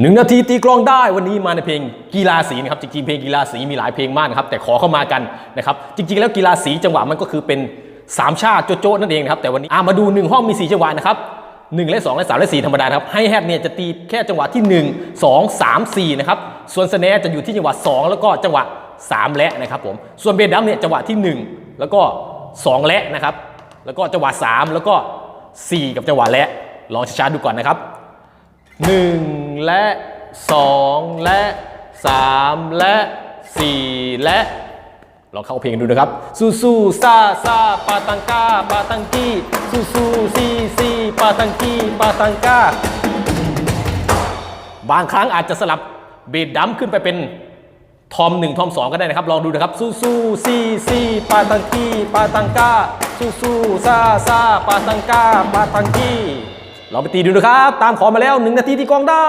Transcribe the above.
หนึ่งนาทีตีกลองได้วันนี้มาในเพลงกีฬาสีนะครับจริงๆเพลงกีฬาสีมีหลายเพลงมากนะครับแต่ขอเข้ามากันนะครับจริงๆ แล้วกีฬาสีจังหวะมันก็คือเป็นสามชาติโจ๊ะนั่นเองนะครับแต่วันนี้อะมาดูหนึ่งห้องมีสี่จังหวะนะครับหนึ่งและสองและสามและสี่ธรรมดาครับให้แฮดเนี่ยจะตีแค่จังหวะที่หนึ่งสองสามสี่นะครับส่วนสแนร์จะอยู่ที่จังหวะสองแล้วก็จังหวะสามและนะครับผมส่วนเบสดัมเนี่ยจังหวะที่หนึ่งแล้วก็สองและนะครับแล้วก็จังหวะสามแล้วก็สี่กับจังหวะและลองช้าๆดูก่อนนะครับ หนึ่งและสองและสามและสี่และลองเข้าเพลงดูนะครับ สู้สู้ซาซาปาตังกาปาตังกี้สู้สู้ซีซีปาตังกี้ปาตังกาบางครั้งอาจจะสลับเบสดัมขึ้นไปเป็นทอมหนึ่งทอมสองก็ได้นะครับ ลองดูนะครับ สู้สู้ซีซีปาตังกี้ปาตังกาสู้สู้ซาซาปาตังกาปาตังกี้ เราไปตีดูนะครับ ตามขอมาแล้ว 1 นาทีที่กองได้